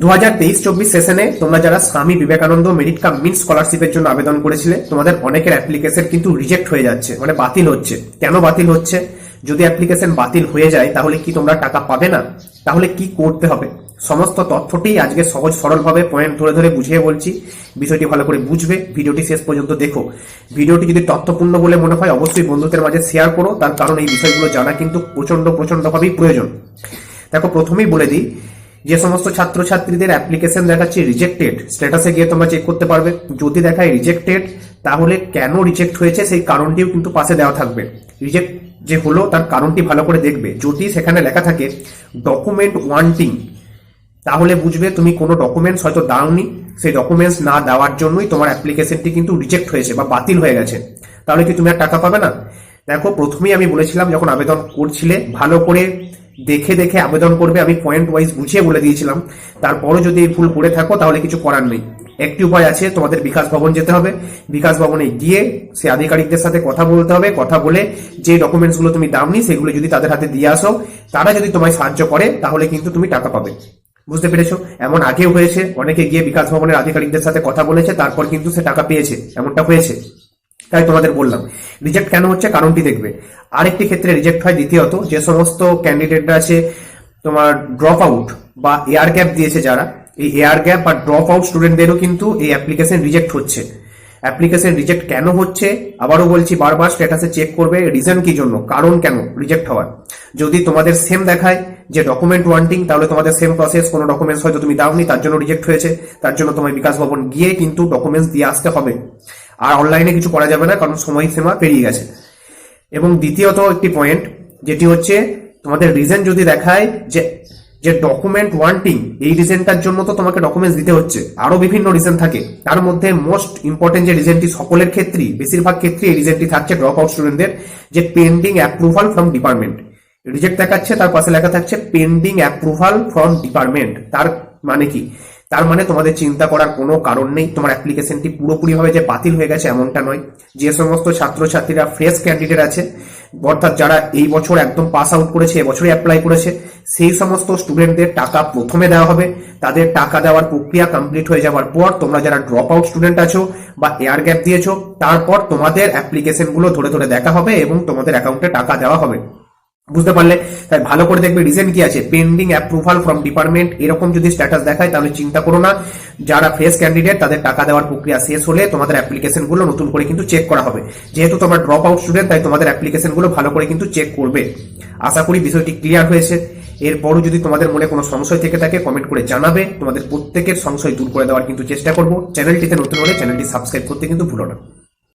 দু হাজার তেইশ চব্বিশ সেশনে তোমরা যারা স্বামী বিবেকানন্দ মেরিট কাম মিন স্কলারশিপের জন্য আবেদন করেছিলে, তোমাদের অনেকের অ্যাপ্লিকেশন কিন্তু রিজেক্ট হয়ে যাচ্ছে মানে বাতিল হচ্ছে। কেন বাতিল হচ্ছে? যদি অ্যাপ্লিকেশন বাতিল হয়ে যায়, তাহলে কি তোমরা টাকা পাবে না? তাহলে কি করতে হবে? সমস্ত তথ্যটি আজকে সহজ সরলভাবে পয়েন্ট ধরে ধরে বুঝিয়ে বলছি। বিষয়টি ভালো করে বুঝবে, ভিডিওটি শেষ পর্যন্ত দেখো। ভিডিওটি যদি তথ্যপূর্ণ বলে মনে হয়, অবশ্যই বন্ধুদের মাঝে শেয়ার করো। তার কারণ এই বিষয়গুলো জানা কিন্তু প্রচণ্ড প্রচন্ডভাবেই প্রয়োজন। দেখো, প্রথমেই বলে দিই যে সমস্ত ছাত্রছাত্রীদের অ্যাপ্লিকেশন দেখাচ্ছে রিজেক্টেড স্ট্যাটাসে গিয়ে তোমরা চেক করতে পারবে। যদি দেখায় রিজেক্টেড তাহলে কেন রিজেক্ট হয়েছে সেই কারণটিও কিন্তু পাশে দেওয়া থাকবে। রিজেক্ট যে হলো, তার কারণটি ভালো করে দেখবে। যদি সেখানে লেখা থাকে ডকুমেন্ট ওয়ান্টিং তাহলে বুঝবে তুমি কোনো ডকুমেন্টস হয়তো দাওনি। সেই ডকুমেন্টস না দেওয়ার জন্যই তোমার অ্যাপ্লিকেশনটি কিন্তু রিজেক্ট হয়েছে বা বাতিল হয়ে গেছে। তাহলে কি তুমি আর টাকা পাবে না? দেখো, প্রথমেই আমি বলেছিলাম, যখন আবেদন করছিলে, ভালো করে দেখে দেখে আবেদন করবে, আমি পয়েন্ট ওয়াইজ বুঝিয়ে বলে দিয়েছিলাম। তারপরও যদি এই ভুল করে থাকো, তাহলে কিছু করার নেই। একটি উপায় আছে, তোমাদের বিকাশ ভবন যেতে হবে। বিকাশ ভবনে গিয়ে সে আধিকারিকদের সাথে কথা বলতে হবে, কথা বলে যে ডকুমেন্টসগুলো তুমি দাওনি, সেগুলো যদি তাদের হাতে দিয়ে আসো, তারা যদি তোমায় সাহায্য করে, তাহলে কিন্তু তুমি টাকা পাবে। বুঝতে পেরেছ? এমন আগেও হয়েছে, অনেকে গিয়ে বিকাশ ভবনের আধিকারিকদের সাথে কথা বলেছে, তারপর কিন্তু সে টাকা পেয়েছে, এমনটা হয়েছে। তাই তোমাদের বললাম রিজেক্ট কেন হচ্ছে কারণটি দেখবে। আরেকটি ক্ষেত্রে রিজেক্ট হয় দ্বিতীয়ত, যে সমস্ত ক্যান্ডিডেটরা আছে, তোমার ড্রপ আউট বা এয়ার গ্যাপ দিয়েছে যারা, এই এয়ার গ্যাপ বা ড্রপ আউট স্টুডেন্টদেরও কিন্তু এই অ্যাপ্লিকেশন রিজেক্ট হচ্ছে। অ্যাপ্লিকেশন রিজেক্ট কেন হচ্ছে? আবারও বলছি, বারবার স্ট্যাটাসে চেক করবে রিজন কি জন্য, কারণ কেন রিজেক্ট হওয়ার। যদি তোমাদের সেম দেখায় যে ডকুমেন্ট ওয়ান্টিং তাহলে তোমাদের সেম প্রসেস কোনো ডকুমেন্টস হয়তো তুমি দাওনি, তার জন্য রিজেক্ট হয়েছে, তার জন্য তোমার বিকাশ ভবন গিয়ে কিন্তু ডকুমেন্টস দিয়ে আসতে হবে। আর অনলাইনে কিছু করা যাবে না, কারণ সময় সীমা পেরিয়ে গেছে। এবং দ্বিতীয়ত একটি পয়েন্ট যেটি হচ্ছে তোমাদের রিজন যদি দেখায় যে যে ডকুমেন্ট ওয়ান্টিং এই রিজনটার জন্য তো তোমাকে ডকুমেন্টস দিতে হচ্ছে। আরও বিভিন্ন রিজন থাকে। তার মধ্যে মোস্ট ইম্পর্টেন্ট যে রিজনটি সকলের ক্ষেত্রেই, বেশিরভাগ ক্ষেত্রে এই রিজনটি থাকছে ড্রপ আউট স্টুডেন্টদের যে pending approval from department reject দেখাচ্ছে, তার পাশে লেখা থাকছে পেন্ডিং অ্যাপ্রুভাল ফ্রম ডিপার্টমেন্ট তার মানে কি? তার মানে তোমাদের চিন্তা করার কোনো কারণ নেই। তোমার অ্যাপ্লিকেশনটি পুরোপুরিভাবে যে বাতিল হয়ে গেছে এমনটা নয়। যে সমস্ত ছাত্রছাত্রীরা ফ্রেশ ক্যান্ডিডেট আছে, অর্থাৎ যারা এই বছর একদম পাস আউট করেছে এবছরই অ্যাপ্লাই করেছে, সেই সমস্ত স্টুডেন্টদের টাকা প্রথমে দেওয়া হবে। তাদের টাকা দেওয়ার প্রক্রিয়া কমপ্লিট হয়ে যাওয়ার পর তোমরা যারা ড্রপ আউট স্টুডেন্ট আছো বা এয়ার গ্যাপ দিয়েছ, তারপর তোমাদের অ্যাপ্লিকেশনগুলো ধরে ধরে দেখা হবে এবং তোমাদের অ্যাকাউন্টে টাকা দেওয়া হবে। বুঝতে পারলে? তাই ভালো করে দেখবে রিজন কি আছে। পেন্ডিং অ্যাপ্রুভাল ফ্রম ডিপার্টমেন্ট এরকম যদি স্ট্যাটাস দেখায়, তাহলে চিন্তা করো না। যারা ফ্রেশ ক্যান্ডিডেট তাদের টাকা দেওয়ার প্রক্রিয়া শেষ হলে তোমাদের অ্যাপ্লিকেশনগুলো নতুন করে কিন্তু চেক করা হবে। যেহেতু তোমার ড্রপ আউট স্টুডেন্ট তাই তোমাদের অ্যাপ্লিকেশনগুলো ভালো করে কিন্তু চেক করবে। আশা করি বিষয়টি ক্লিয়ার হয়েছে। এরপরও যদি তোমাদের মনে কোনো সংশয় থেকে থাকে কমেন্ট করে জানাবে। তোমাদের প্রত্যেকের সংশয় দূর করে দেওয়ার কিন্তু চেষ্টা করব। চ্যানেলটিতে নতুন হলে চ্যানেলটি সাবস্ক্রাইব করতে কিন্তু ভুলো না।